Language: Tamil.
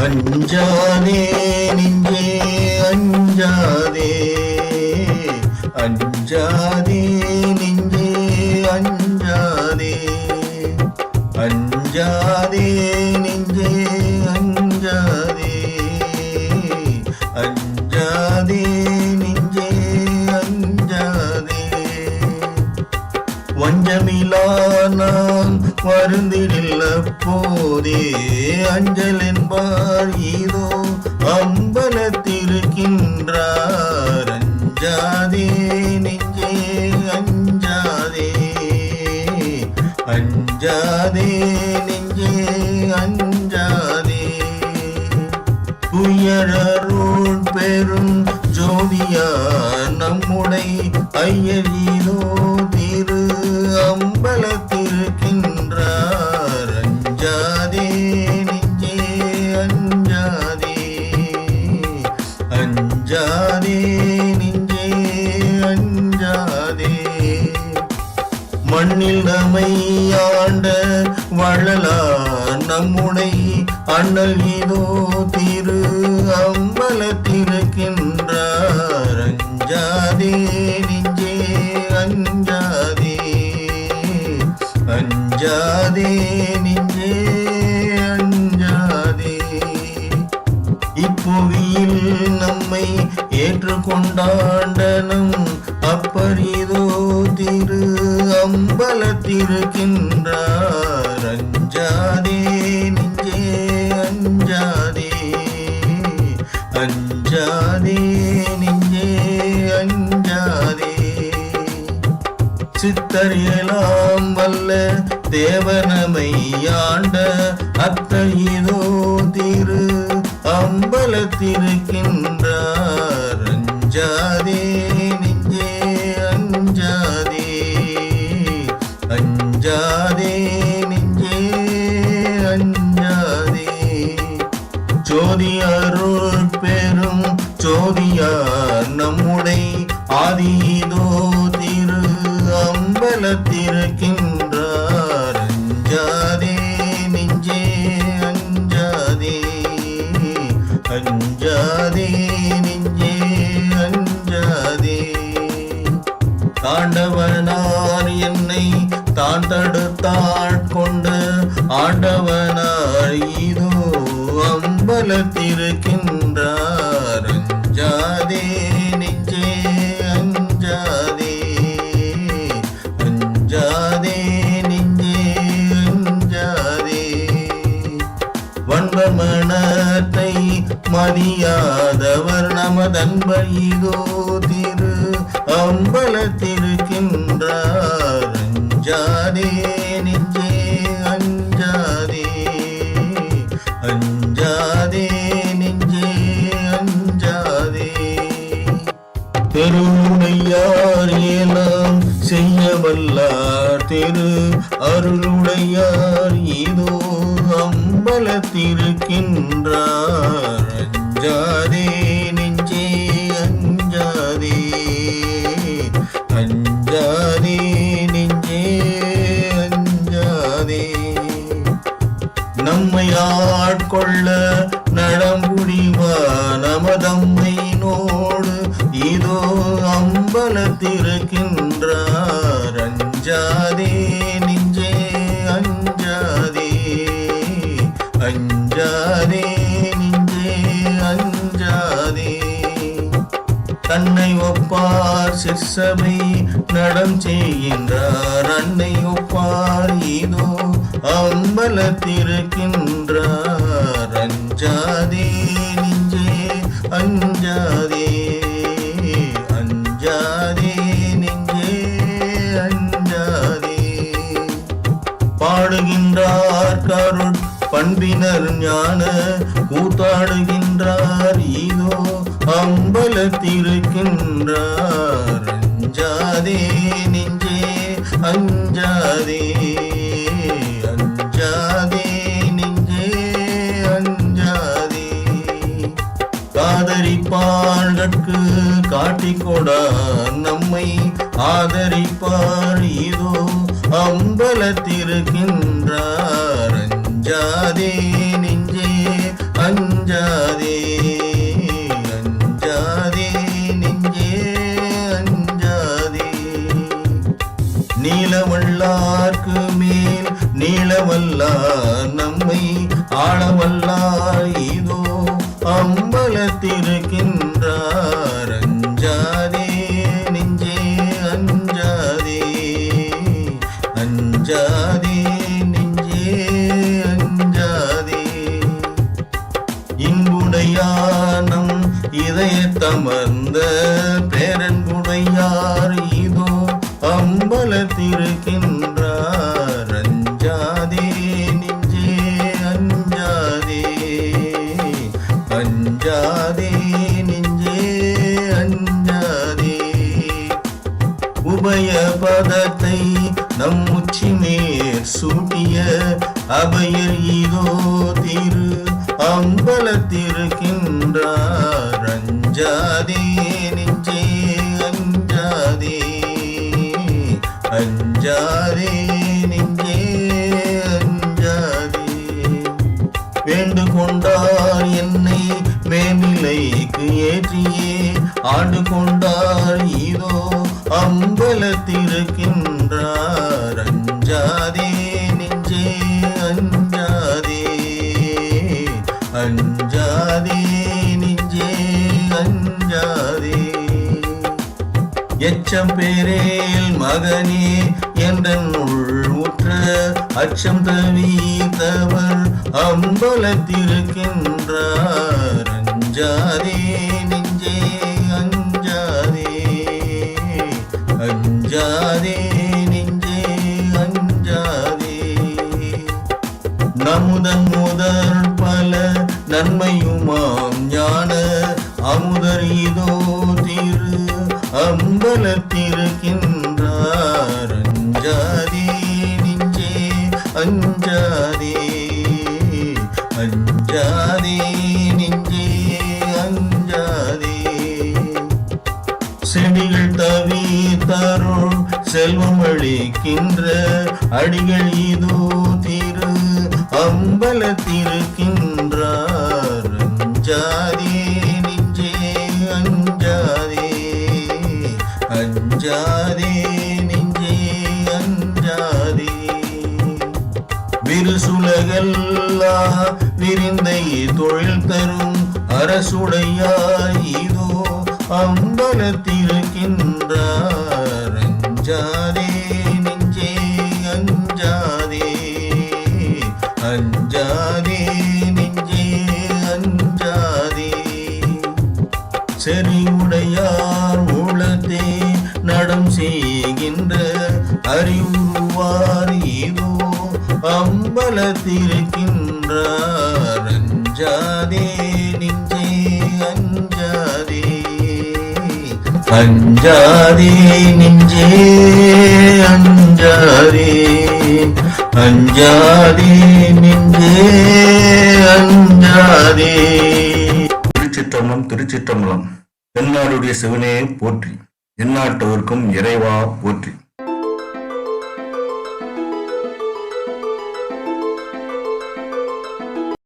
அஞ்சாதே நெஞ்சே அஞ்சாதே அஞ்சாதே நெஞ்சே அஞ்சாதே அஞ்சாதே நெஞ்சே அஞ்சாதே அஞ்சாதே நெஞ்சே அஞ்சாதே வஞ்சமிலா நான் வருந்திடில்ல போதே அஞ்சல் என்பார் இதோ அம்பலத்திருக்கின்றார் அஞ்சாதே நெஞ்சே அஞ்சாதே அஞ்சாதே நெஞ்சே அஞ்சாதே. உயரருள் பெரும் ஜோதியா நம்முடை ஐயரீதோ திரு அம்பலத்திருக்கின்றார் அஞ்சாதே நெஞ்சே அஞ்சாதே. மண்ணில் நம்மை ஆண்ட வள்ளலா நம்முடை அண்ணல் இதோ திரு அம்பலத்திருக்கின்றார். அஞ்சாதே நெஞ்சே அஞ்சாதே அஞ்சாதே ஏற்றுக்கொண்டாண்டனம் அப்பரிதோ திரு அம்பலத்திருக்கின்றார். அஞ்சாதே நெஞ்சே அஞ்சாதே அஞ்சாதே நெஞ்சே அஞ்சாதே. சித்தரியலாம் வல்ல தேவனமை ஆண்ட அத்தகையதோ திரு அம்பலத்திருக்கின்ற அஞ்சாதே கொண்ட ஆண்டவனாய் இதோ அம்பலத்திருக்கின்றார். அஞ்சாதே நிச்சே அஞ்சாதே. அஞ்சாதே நெஞ்சே அஞ்சாதே. வன்பமனத்தை மதியாதவர் நமதன்பை இதோ திரு அம்பலத்திருக்கின்றார். அஞ்சாதே நெஞ்சே அஞ்சாதே நெஞ்சே அஞ்சாதே. பெருமுடையார் ஏலாம் செய்ய வல்லார் திரு அருளுடையார் இதோ அம்பலத்திருக்கின்றார். தன்னை ஒப்பார் சிற்சபை நடம் செய்கின்றார். அன்னை ஒப்பார் இதோ அம்பலத்திருக்கின்றார். அஞ்சாதே நெஞ்சே அஞ்சாதே அஞ்சாதே நெஞ்சே அஞ்சாதே. பாடுகின்றார் கருட் பண்பினர் ஞான கூத்தாடுகின்றார் அம்பலத்திருக்கின்றார். அஞ்சாதே நெஞ்சே அஞ்சாதே அஞ்சாதே நெஞ்சே அஞ்சாதே. காதரிப்பாள்கட்கு காட்டிக்கொடார் நம்மை ஆதரிப்பார் இதோ அம்பலத்திருக்கின்றார். அஞ்சாதே அஞ்சாதே அம்பலத்திருக்கின்றார் அஞ்சாதே நெஞ்சே அஞ்சாதே அஞ்சாதே நெஞ்சே அஞ்சாதே. வேண்டு கொண்டார் என்னை மேமிலைக்கு ஏற்றியே ஆண்டு கொண்டார் இதோ அம்பலத்திருக்கின்ற எச்சம் பேரேல் மகனே என்ற உற்ற அச்சம் தவித்தவர் அம்பலத்திருக்கின்றார் அஞ்சாதே அம்பலத்திருக்கின்றார். அஞ்சாதே நெஞ்சே அஞ்சாதே அஞ்சாதே நெஞ்சே அஞ்சாதே. செடிகள் தவி தருள் செல்வம் அளிக்கின்ற அடிகள் இதோ திரு அம்பலத்திருக்கின்றார். அஞ்சாதே விருசுலகல்லா விரிந்தை தொழில் தரும் அரசுடையாய் இதோ அம்பலத்திருக்கின்றார் பலத்திருக்கின்றார் அஞ்சாதே நெஞ்சே அஞ்சாதே. அஞ்சாதே நெஞ்சே அஞ்சாதே. அஞ்சாதே நெஞ்சே அஞ்சாதே. திருச்சிற்றம்பலம் திருச்சிற்றம்பலம். தென்னாடுடைய சிவனே போற்றி. எந்நாட்டவர்க்கும் இறைவா போற்றி.